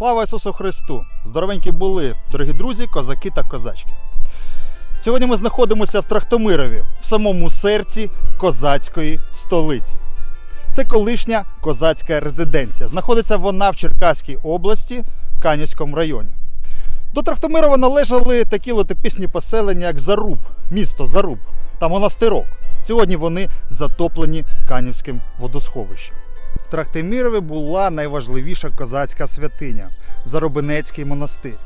Слава Ісусу Христу! Здоровенькі були, дорогі друзі, козаки та козачки. Сьогодні ми знаходимося в Трахтомирові, в самому серці козацької столиці. Це колишня козацька резиденція. Знаходиться вона в Черкаській області, в Канівському районі. До Трахтомирова належали такі летописні поселення, як Заруб, місто Заруб та монастирок. Сьогодні вони затоплені Канівським водосховищем. В була найважливіша козацька святиня Заробинецький монастир.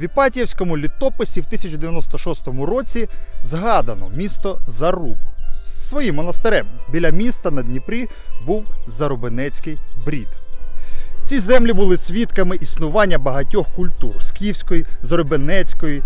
В Іпатіївському літописі в 1096 році згадано місто Заруб. Своїм монастирем біля міста на Дніпрі був Заробинецький брід. Ці землі були свідками існування багатьох культур скіфської, заробенецької,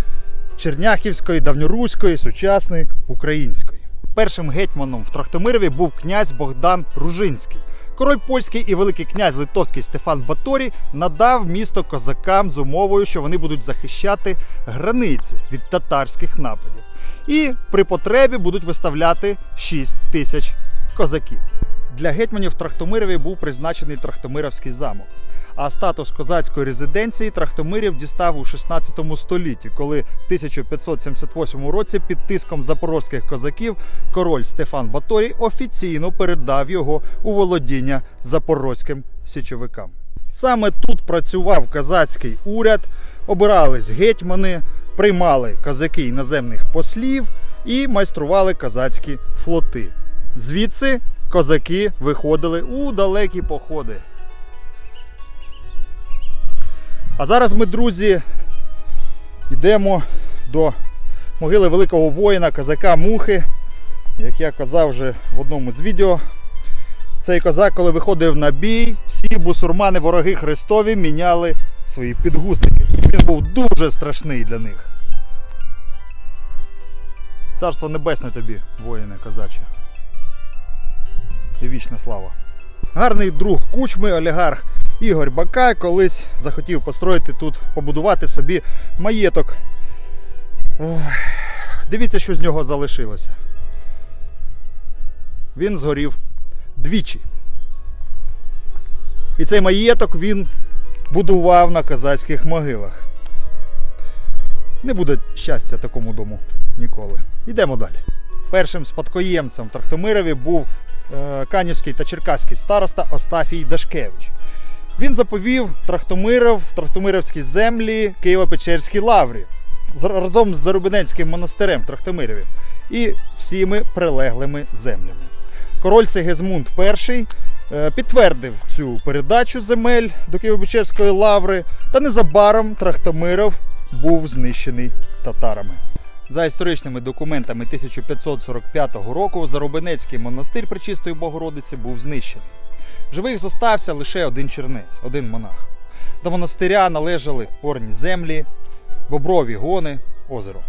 черняхівської, давньоруської, сучасної, української. Першим гетьманом в Трахтимирові був князь Богдан Ружинський. Король польський і великий князь литовський Стефан Баторій надав місто козакам з умовою, що вони будуть захищати границі від татарських нападів. І при потребі будуть виставляти 6 тисяч козаків. Для гетьманів Трахтомирові був призначений Трахтомировський замок. А статус козацької резиденції Трахтомирів дістав у 16 столітті, коли в 1578 році під тиском запорозьких козаків король Стефан Баторій офіційно передав його у володіння запорозьким січовикам. Саме тут працював козацький уряд, обирались гетьмани, приймали козаки іноземних послів і майстрували козацькі флоти. Звідси козаки виходили у далекі походи. А зараз ми, друзі, йдемо до могили великого воїна, козака Мухи. Як я казав вже в одному з відео, цей козак, коли виходив на бій, всі бусурмани, вороги Христові, міняли свої підгузники. Він був дуже страшний для них. Царство небесне тобі, воїне козаче. І вічна слава. Гарний друг кучми, олігарх Ігор Бакай колись захотів построїти тут, побудувати собі маєток. Дивіться, що з нього залишилося. Він згорів двічі. І цей маєток він будував на козацьких могилах. Не буде щастя такому дому ніколи. Йдемо далі. Першим спадкоємцем в Трахтомирові був е, канівський та черкаський староста Остафій Дашкевич. Він заповів Трахтомиров, Трахтомировські землі Києво-Печерській лаврі разом з Зарубинецьким монастирем Трахтомирові і всіми прилеглими землями. Король Сигизмунд І е, підтвердив цю передачу земель до Києво-Печерської лаври, та незабаром Трахтомиров був знищений татарами. За історичними документами 1545 року Зарубинецький монастир Пречистої Богородиці був знищений. Живих зостався лише один чернець, один монах. До монастиря належали орні землі, боброві гони, озеро.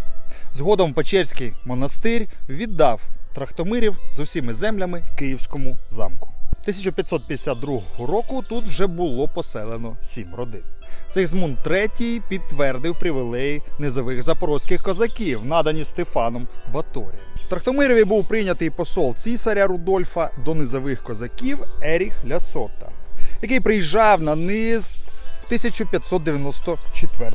Згодом Печерський монастир віддав Трахтомирів з усіми землями Київському замку. 1552 року тут вже було поселено сім родин. Сигзмунд III підтвердив привілеї низових запорозьких козаків, надані Стефаном Баторієм. В Трахтомирові був прийнятий посол цісаря Рудольфа до низових козаків Еріх Лясота, який приїжджав на низ в 1594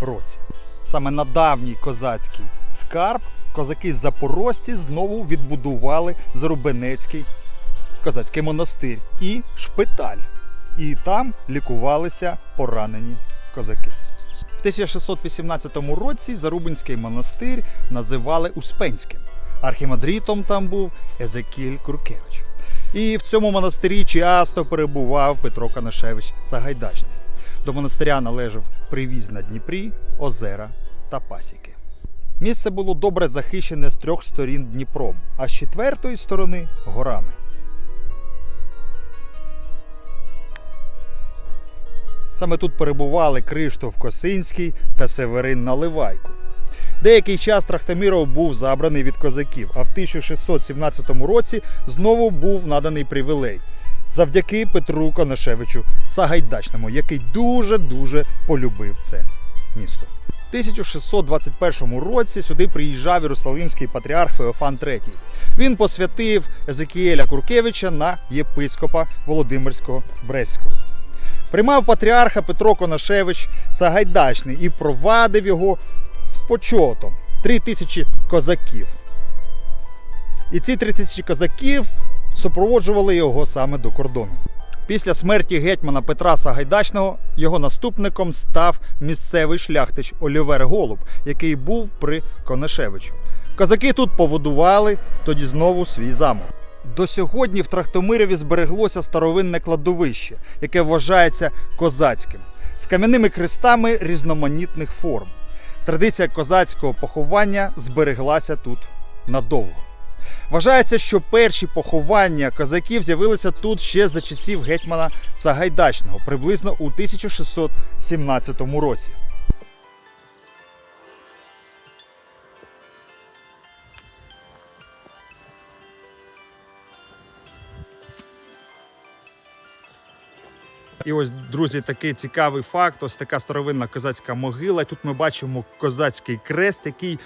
році. Саме на давній козацький скарб козаки з запорожці знову відбудували Зарубенецький козацький монастир і шпиталь. І там лікувалися поранені козаки. В 1618 році Зарубинський монастир називали Успенським. Архімандритом там був Езекіль Куркевич. І в цьому монастирі часто перебував Петро Канашевич Сагайдачний. До монастиря належав привіз на Дніпрі, озера та пасіки. Місце було добре захищене з трьох сторін Дніпром, а з четвертої сторони горами. Саме тут перебували Криштоф Косинський та Северин Наливайко. Деякий час Трахтаміров був забраний від козаків, а в 1617 році знову був наданий привілей завдяки Петру Конашевичу Сагайдачному, який дуже-дуже полюбив це місто. В 1621 році сюди приїжджав Єрусалимський патріарх Феофан III. Він посвятив Езекіеля Куркевича на єпископа Володимирського Брестського. Приймав патріарха Петро Конашевич Сагайдачний і провадив його почотом. Три тисячі козаків. І ці три тисячі козаків супроводжували його саме до кордону. Після смерті гетьмана Петра Сагайдачного його наступником став місцевий шляхтич Олівер Голуб, який був при Конашевичу. Козаки тут побудували тоді знову свій замок. До сьогодні в Трахтомирові збереглося старовинне кладовище, яке вважається козацьким, з кам'яними хрестами різноманітних форм. Традиція козацького поховання збереглася тут надовго. Вважається, що перші поховання козаків з'явилися тут ще за часів гетьмана Сагайдачного, приблизно у 1617 році. І ось, друзі, такий цікавий факт. Ось така старовинна козацька могила. Тут ми бачимо козацький крест, який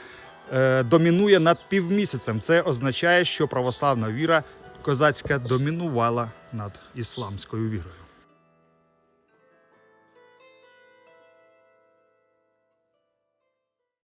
е, домінує над півмісяцем. Це означає, що православна віра козацька домінувала над ісламською вірою.